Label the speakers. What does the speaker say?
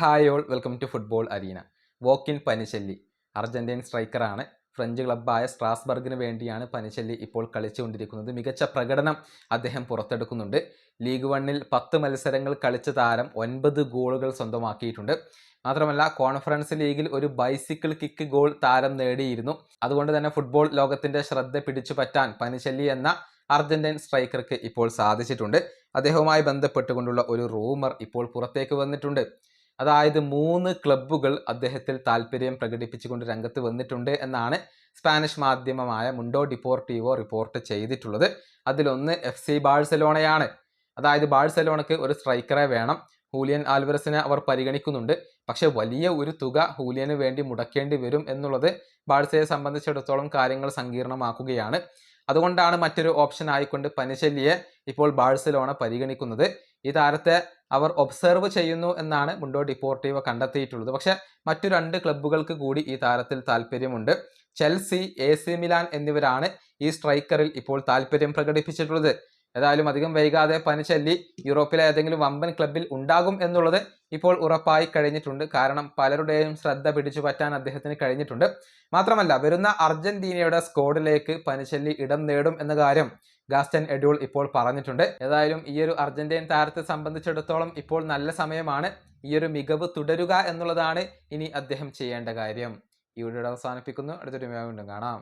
Speaker 1: Hi all welcome to football arena walk-in പനിശല്ലി. Argentine സ്ട്രൈക്കറാണ്. French ക്ലബ്ബായ സ്ട്രാസ്ബർഗിന് വേണ്ടിയാണ് പനിശല്ലി ഇപ്പോൾ കളിച്ചുകൊണ്ടിരിക്കുന്നത്. മികച്ച പ്രകടനം അദ്ദേഹം പുറത്തെടുക്കുന്നുണ്ട്. ലീഗ് വണ്ണിൽ പത്ത് മത്സരങ്ങൾ കളിച്ച താരം ഒൻപത് ഗോളുകൾ സ്വന്തമാക്കിയിട്ടുണ്ട്. മാത്രമല്ല കോൺഫറൻസ് ലീഗിൽ ഒരു ബൈസിക്കിൾ കിക്ക് ഗോൾ താരം നേടിയിരുന്നു. അതുകൊണ്ട് തന്നെ ഫുട്ബോൾ ലോകത്തിന്റെ ശ്രദ്ധ പിടിച്ചു പറ്റാൻ പനിശല്ലി എന്ന അർജന്റീൻ സ്ട്രൈക്കർക്ക് ഇപ്പോൾ സാധിച്ചിട്ടുണ്ട്. അദ്ദേഹവുമായി ബന്ധപ്പെട്ടുകൊണ്ടുള്ള ഒരു റൂമർ ഇപ്പോൾ പുറത്തേക്ക് വന്നിട്ടുണ്ട്. അതായത് മൂന്ന് ക്ലബ്ബുകൾ അദ്ദേഹത്തിൽ താല്പര്യം പ്രകടിപ്പിച്ചുകൊണ്ട് രംഗത്ത് വന്നിട്ടുണ്ട് എന്നാണ് സ്പാനിഷ് മാധ്യമമായ മുണ്ടോ ഡിപ്പോർട്ടീവോ റിപ്പോർട്ട് ചെയ്തിട്ടുള്ളത്. അതിലൊന്ന് എഫ് സി ബാഴ്സലോണയാണ്. അതായത് ബാഴ്സലോണയ്ക്ക് ഒരു സ്ട്രൈക്കറെ വേണം. ഹൂലിയൻ ആൽവറസിനെ അവർ പരിഗണിക്കുന്നുണ്ട്. പക്ഷെ വലിയ ഒരു തുക ഹൂലിയന് വേണ്ടി മുടക്കേണ്ടി വരും എന്നുള്ളത് ബാഴ്സയെ സംബന്ധിച്ചിടത്തോളം കാര്യങ്ങൾ സങ്കീർണമാക്കുകയാണ്. അതുകൊണ്ടാണ് മറ്റൊരു ഓപ്ഷൻ ആയിക്കൊണ്ട് പനിശല്യെ ഇപ്പോൾ ബാഴ്സലോണ പരിഗണിക്കുന്നത്. ഈ താരത്തെ അവർ ഒബ്സർവ് ചെയ്യുന്നു എന്നാണ് മുണ്ടോ ഡിപ്പോർട്ടീവോ കണ്ടെത്തിയിട്ടുള്ളത്. പക്ഷേ മറ്റു രണ്ട് ക്ലബ്ബുകൾക്ക് കൂടി ഈ താരത്തിൽ താല്പര്യമുണ്ട്. ചെൽസി എ സി മിലാൻ എന്നിവരാണ് ഈ സ്ട്രൈക്കറിൽ ഇപ്പോൾ താല്പര്യം പ്രകടിപ്പിച്ചിട്ടുള്ളത്. ഏതായാലും അധികം വൈകാതെ പനിച്ചല്ലി യൂറോപ്പിലെ ഏതെങ്കിലും വമ്പൻ ക്ലബിൽ ഉണ്ടാകും എന്നുള്ളത് ഇപ്പോൾ ഉറപ്പായി കഴിഞ്ഞിട്ടുണ്ട്. കാരണം പലരുടെയും ശ്രദ്ധ പിടിച്ചു പറ്റാൻ അദ്ദേഹത്തിന് കഴിഞ്ഞിട്ടുണ്ട്. മാത്രമല്ല വരുന്ന അർജന്റീനയുടെ സ്കോഡിലേക്ക് പനിച്ചല്ലി ഇടം നേടും എന്ന കാര്യം ഗാസ്റ്റൻ എഡ്യൂൾ ഇപ്പോൾ പറഞ്ഞിട്ടുണ്ട്. ഏതായാലും ഈ ഒരു അർജന്റീൻ താരത്തെ സംബന്ധിച്ചിടത്തോളം ഇപ്പോൾ നല്ല സമയമാണ്. ഈ ഒരു മികവ് തുടരുക എന്നുള്ളതാണ് ഇനി അദ്ദേഹം ചെയ്യേണ്ട കാര്യം. ഈ വീഡിയോ അവസാനിപ്പിക്കുന്നു. അടുത്തൊരു വീണ്ടും കാണാം.